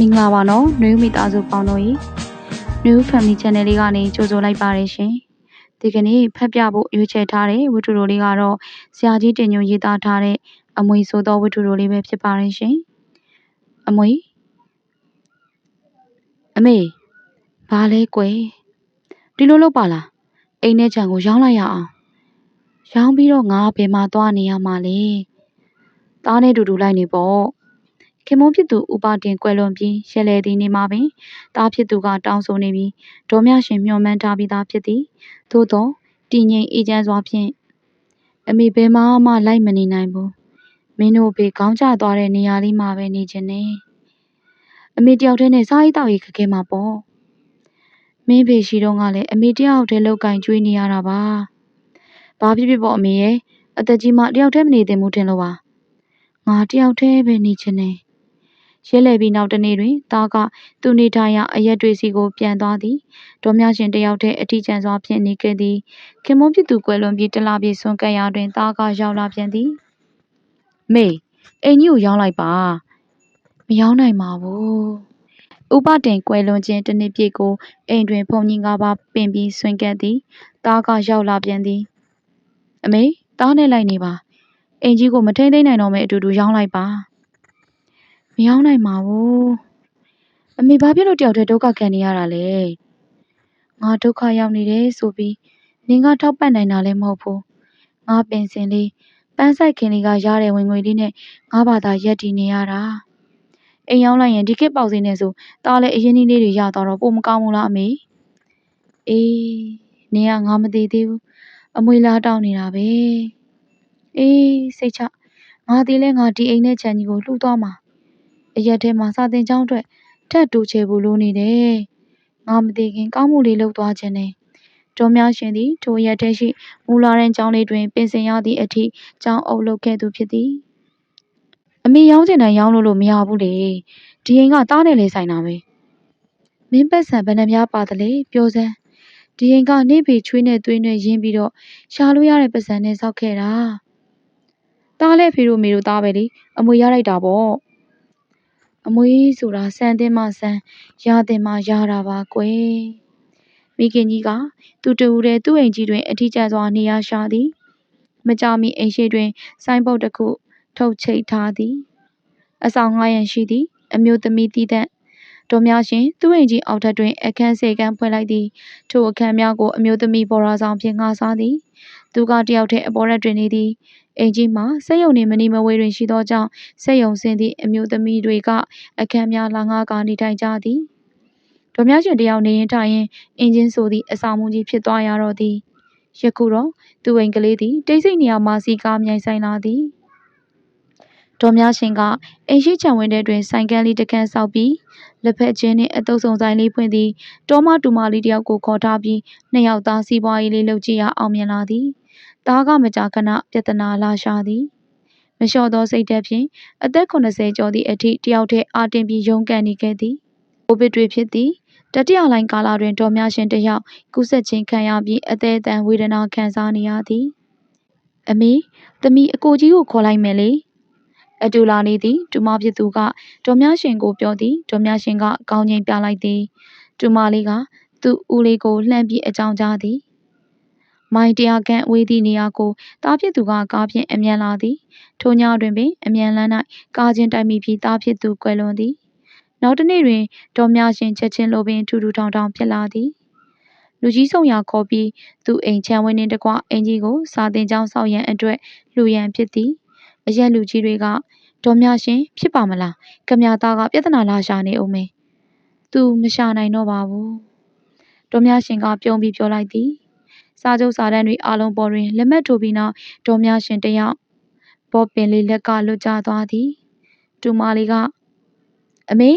မင်္ဂလာပါနော်နှွေဦးမိသားစုပေါင်းတို့ရေနှွေဦး family channel လေးကနေကြိုဆိုလိုက်ပါတယ်ရှင်ဒီကနေ့ဖတ်ပြဖို့ရွေးချယ်ထားတဲ့ဝတ္ထုတော်လေးကတော့ဆရာကြီးတင်ညွန်ရေးသားထားတဲ့အမွေဆိုသောဝတ္ထုတော်လေးပဲဖြစ်ပါတယ်ရှင်အမွေအမေဘာလဲကွယ်ဒီလိုလုပ်ပါလားအိမ်ထဲခြံကိုရောင်းလိုက်ရအောင်ရောင်းပြီးတော့ငါဘယ်မှာသွားနေရမှာလဲသားနဲ့တူတူလိုက်နေပေါ့ ခင်မုန်းဖြစ်သူဥပါတင်ကွယ်လွန်ပြီးရလေသည်နေမှာပင်တားဖြစ်သူကတောင်းဆိုနေပြီးဒေါ်မြရှင်မျှော်မှန်းထားပြီးသားဖြစ်သည်သို့သောတည်ငြိမ်အေးချမ်းစွာဖြင့်အမေဘယ်မှမှလိုက်မနေနိုင်ဘူးမင်းတို့ဘေခေါင်းကျသွားတဲ့နေရာလေးမှာပဲနေခြင်းနဲ့အမေတယောက်တည်းနဲ့စားရေးတောက်ရေးခက်ခဲမှာပေါ့မင်းဖေရှိတော့ကလည်းအမေတယောက်တည်းလောက်ကင်ကျွေးနေရတာပါဘာဖြစ်ဖြစ်ပေါ့အမေရဲ့အသက်ကြီးမှတယောက်တည်းမနေသင့်ဘူးထင်လို့ပါငါတယောက်တည်းပဲနေခြင်းနဲ့ ရဲလဲပြီးနောက်တနေ့တွင်သားကသူနေထိုင်ရာအရက်တွေစီကိုပြန်သွားသည်ဒေါ်မြရှင်တယောက်တည်းအထီးကျန်စွာဖြင့်နေခဲ့သည်ခင်မုန်းဖြစ်သူကွယ်လွန်ပြီးတလပြည့်ဆွန့်ကပ်ရာတွင်သားကရောက်လာပြန်သည်မေအိမ်ကြီးကိုရောင်းလိုက်ပါမရောင်းနိုင်ပါဘူးဥပတင်ကွယ်လွန်ခြင်းတစ်နှစ်ပြည့်ကိုအိမ်တွင် ဖုန်ကြီးငါးပါးပင်ပြီးဆွန့်ကပ်သည်သားကရောက်လာပြန်သည်အမေသားနဲ့လိုက်နေပါအိမ်ကြီးကိုမထိမ့်သိမ့်နိုင်တော့မဲအတူတူရောင်းလိုက်ပါ မရောင်းနိုင်ပါဘူးအမေဘာဖြစ်လို့တယောက်တည်းဒုက္ခခံနေရတာလဲငါဒုက္ခရောက်နေတယ်ဆိုပြီးနင်ကထောက်ပံ့နိုင်တာလည်းမဟုတ်ဘူးငါပင်စင်လေးပန်းဆိုင်ခင်လေးကရတဲ့ဝင်ငွေလေးနဲ့ငါဘာသာရက်တည်နေရတာအိမ်ရောက်လိုက်ရင်ဒီခေတ်ပေါက်စင်းနေဆိုတားလည်းအရင်ကြီးလေးတွေရသွားတော့ပိုမကောင်းဘူးလားအမေအေးနင်ကငါမသေးသေးဘူးအမွေလားတောင်းနေတာပဲအေးစိတ်ချငါဒီလဲငါဒီအိမ်နဲ့ခြံကြီးကိုလှူသွားမှာ အရက်ထဲမှာစာသင်ကျောင်းအတွက်ထပ်တူချေဖို့လိုနေတယ်ငါမသိခင်ကောင်းမှုလေးလုပ်သွားခြင်းနဲ့တော်များရှင်သည်ထိုရက်ထဲရှိမူလာရန်ကျောင်းလေးတွင်ပင်စင်ရသည့်အထိကျောင်းအုပ်လုပ်ခဲ့သူဖြစ်သည်အမေရောင်းချင်တယ်ရောင်းလို့လို့မရဘူးလေဒီအိမ်ကတားနဲ့လေဆိုင်တာပဲမင်းပတ်စံဘယ်နှများပါသလဲပြောစမ်းဒီအိမ်ကနေပေချွေးနဲ့သွေးနဲ့ရင်းပြီးတော့ရှာလို့ရတဲ့ပတ်စံနဲ့စောက်ခဲ့တာတားလဲဖေတို့မေတို့သားပဲလေအမွေရလိုက်တာပေါ့ အမွေဆိုတာစံတင်မှစံရတင်မှရတာပါကွယ်မိခင်ကြီးကသူတူတဲ့သူ့အိမ်ကြီးတွင်အထီးကျန်စွာနေရရှာသည်မကြမီအိမ်ရှိတွင် ဆိုင်းပုတ်တစ်ခု ထုတ်ချိတ်ထားသည် အဆောင်ငှားရန်ရှိသည် အမျိုးသမီးတည်တဲ့တော်များရှင်သူ့အိမ်ကြီးအောက်ထပ်တွင် အခန်းစေကန်းဖွင့်လိုက်သည်ထိုအခန်းများကိုအမျိုးသမီးဘော်ရာဆောင်ဖြင့်ငှားစားသည် သူကတယောက်တည်းအပေါ်ရက်တွင်နေသည် အိမ်ကြီးမှာစက်ယုံနေမနီမဝေးတွင်ရှိသောကြောင့် စက်ယုံဆင်းသည့်အမျိုးသမီးတွေက အခန်းများလာငါကနေထိုင်ကြသည်ဒေါ်မြရှင်တယောက်နေရင်ထိုင်ရင်အင်ဂျင်ဆိုသည့်အဆောင်မူကြီးဖြစ်သွားရတော့သည်ယခုတော့သူအိမ်ကလေးသည်တိတ်ဆိတ်နေရာမှစီကားမြိုင်ဆိုင်လာသည်ဒေါ်မြရှင်ကအိမ်ရှိချံဝင်းထဲတွင်ဆိုင်ကန်းလေးတစ်ခန်းဆောက်ပြီးလက်ဖက်ချင်းနှင့်အတုပ်ဆောင်ဆိုင်လေးဖွင့်သည်တောမတူမလေးတယောက်ကိုခေါ်ထားပြီးနှစ်ယောက်သားစီးပွားရေးလေးလုပ်ကြည့်ရအောင်မြင်လာသည် သားကမကြာခဏပြဿနာလာရှာသည်မလျှော့သောစိတ်ဓာတ်ဖြင့်အသက်80ကျော်သည့်အထိတယောက်တည်းအာတင်ပြီးရုန်းကန်နေခဲ့သည်ကိုဗစ်တွေဖြစ်သည်တတိယလိုင်းကာလတွင်ဒေါ်များရှင်တယောက်ကူးစက်ခြင်းခံရပြီးအသေးအတန်ဝေဒနာခံစားနေရသည်အမေသမီးအကိုကြီးကိုခေါ်လိုက်မယ်လေအတူလာနေသည်တူမဖြစ်သူကဒေါ်များရှင်ကိုပြောသည်ဒေါ်များရှင်ကကောင်းချင်းပြလိုက်သည်တူမလေးကသူ့ဦးလေးကိုလှမ်းပြီးအကြောင်းကြားသည် မိုင်တရာခန့်ဝေးသည့်နေရာကိုတားဖြစ်သူကကားဖြင့်အမြန်လာသည်ထိုညတွင်ပင်အမြန်လန်း၌ကားချင်းတိုက်မိပြီးတားဖြစ်သူကွယ်လွန်သည်နောက်တစ်နေ့တွင်ဒေါ်မြရှင်ချက်ချင်းလိုပင်ထူထူထောင်ထောင်ဖြစ်လာသည်လူကြီးဆောင်ရာခေါ်ပြီးသူအိမ်ချမ်းဝင်းနှင့်တကွအင်ကြီးကိုစာတင်ကြောင်းဆောက်ရန်အတွက်လှူရန်ဖြစ်သည်အရက်လူကြီးတွေကဒေါ်မြရှင်ဖြစ်ပါမလားကမြသားကပြဿနာလာရှာနေအောင်မေသူမရှာနိုင်တော့ပါဘူးဒေါ်မြရှင်ကပြုံးပြီးပြောလိုက်သည် စာချုပ်စာတမ်းတွေအလုံးပေါ်တွင်လက်မှတ်ထိုးပြီးနောက်ဒေါ်မြရှင်တယောက်ဘောပင်လေးလက်ကလွတ်ကျသွားသည်တူမလေးကအမေ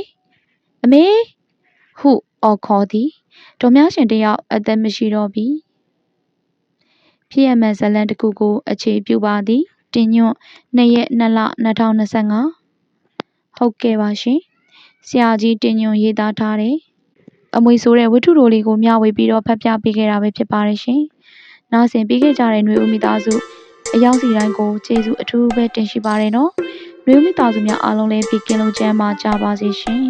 အမေဟုအော်ခေါ်သည်ဒေါ်မြရှင်တယောက်အသက်မရှိတော့ပြီဖြစ်ရမှန်ဇလန်တစ်ခုကိုအခြေပြုပါသည်တင်ညွန့်2ရက်2လ2025ဟုတ်ကဲ့ပါရှင်ဆရာကြီးတင်ညွန့်ရေးသားထားတယ် အမွေဆိုတဲ့ဝတ္ထုတော်လေးကိုမျှဝေပြီးတော့ဖတ်ပြပေးခဲ့တာပဲဖြစ်ပါတယ်ရှင်။နားဆင်ပေးခဲ့ကြတဲ့ຫນွေဦးမိသားစုအရောက်စီတိုင်းကိုကျေးဇူးအထူးပဲတင်ရှိပါတယ်နော်။ຫນွေဦးမိသားစုများအားလုံးလည်းပြီးကင်းလို့ကျမ်းမာကြပါစေရှင်။